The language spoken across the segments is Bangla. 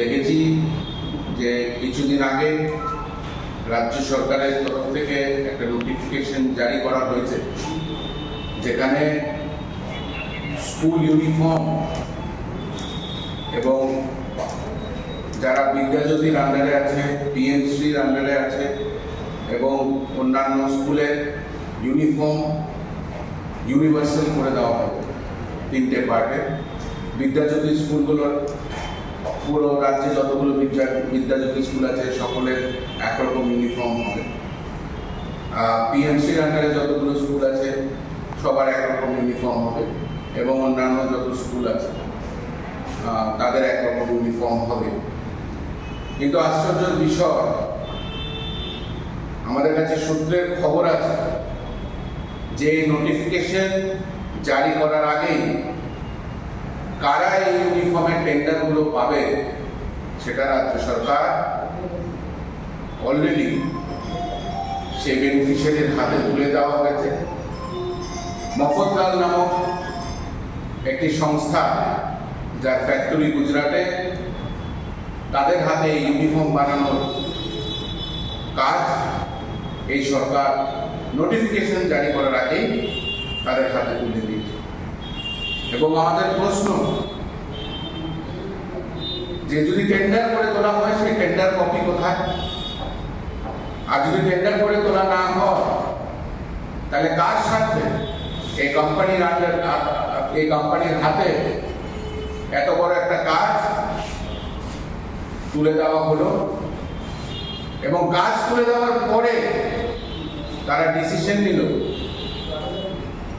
দেখেছি যে কিছুদিন আগে রাজ্য সরকারের তরফ থেকে একটা নোটিফিকেশন জারি করা হয়েছে, যেখানে স্কুল ইউনিফর্ম এবং যারা বিদ্যাজ্যোতির আন্ডারে আছে পিএমসির আন্ডারে আছে এবং অন্যান্য স্কুলের ইউনিফর্ম ইউনিভার্সাল করে দেওয়া হবে তিনটে পার্টে বিদ্যাজ্যোতি স্কুলগুলোর পুরো রাজ্যে যতগুলো বিদ্যা স্কুল আছে, সকলের একরকম ইউনিফর্ম হবে। পিএমসির আন্ডারে যতগুলো স্কুল আছে, সবার একরকম ইউনিফর্ম হবে এবং অন্যান্য যত স্কুল আছে তাদের একরকম ইউনিফর্ম হবে। কিন্তু আশ্চর্যের বিষয়, আমাদের কাছে সূত্রের খবর আছে যে নোটিফিকেশন জারি করার আগেই কারা এই ইউনিফর্মের টেন্ডারগুলো পাবে, সেটা রাজ্য সরকার অলরেডি সেই বেনিফিশিয়ারির হাতে তুলে দেওয়া হয়েছে। মফতলাল নামক একটি সংস্থা যার ফ্যাক্টরি গুজরাটে, তাদের হাতে ইউনিফর্ম বানানোর কাজ এই সরকার নোটিফিকেশন জারি করার আগেই তাদের হাতে তুলে দিয়েছে। এবং আমাদের প্রশ্ন, যে যদি টেন্ডার করে তোলা হয়, সেই টেন্ডার কপি কোথায়? আর যদি টেন্ডার করে তোলা না হয়, তাহলে কার স্বার্থে? এই কোম্পানির আন্ডার এই কোম্পানির হাতে এত বড় একটা কাজ তুলে দেওয়া হলো। এবং কাজ তুলে দেওয়ার পরে তারা ডিসিশন নিল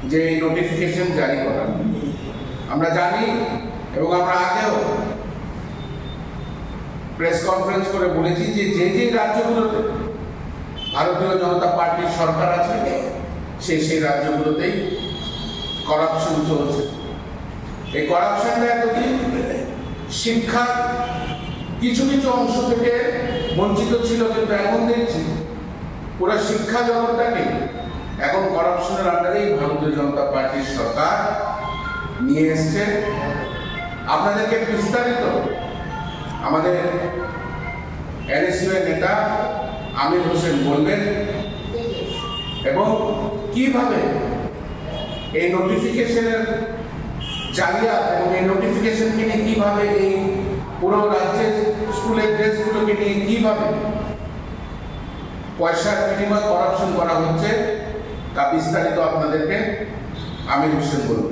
যে এই নোটিফিকেশন জারি করা। আমরা জানি এবং আমরা আগেও প্রেস কনফারেন্স করে বলেছি যে যে যে রাজ্যগুলোতে ভারতীয় জনতা পার্টির সরকার আছে সেই সেই রাজ্যগুলোতেই করাপশন চলছে। এই করাপশনটা এতদিন শিক্ষা কিছু কিছু অংশ থেকে বঞ্চিত ছিল, কিন্তু এখন দেখছি পুরো শিক্ষা জগৎটাকে এখন করাপশনের আন্ডারেই ভারতীয় জনতা পার্টির সরকার নিয়ে এসছে। আপনাদেরকে বিস্তারিত। আমাদের এনএসইউ এর নেতা আমির হোসেন বলবেন এবং কীভাবে এই নোটিফিকেশনের জালিয়াত এবং এই নোটিফিকেশনকে নিয়ে কীভাবে এই পুরো রাজ্যের স্কুলের ড্রেসগুলোকে নিয়ে কীভাবে পয়সার বিনিময় করাপশন করা হচ্ছে, তা বিস্তারিত আপনাদেরকে আমির হোসেন বলব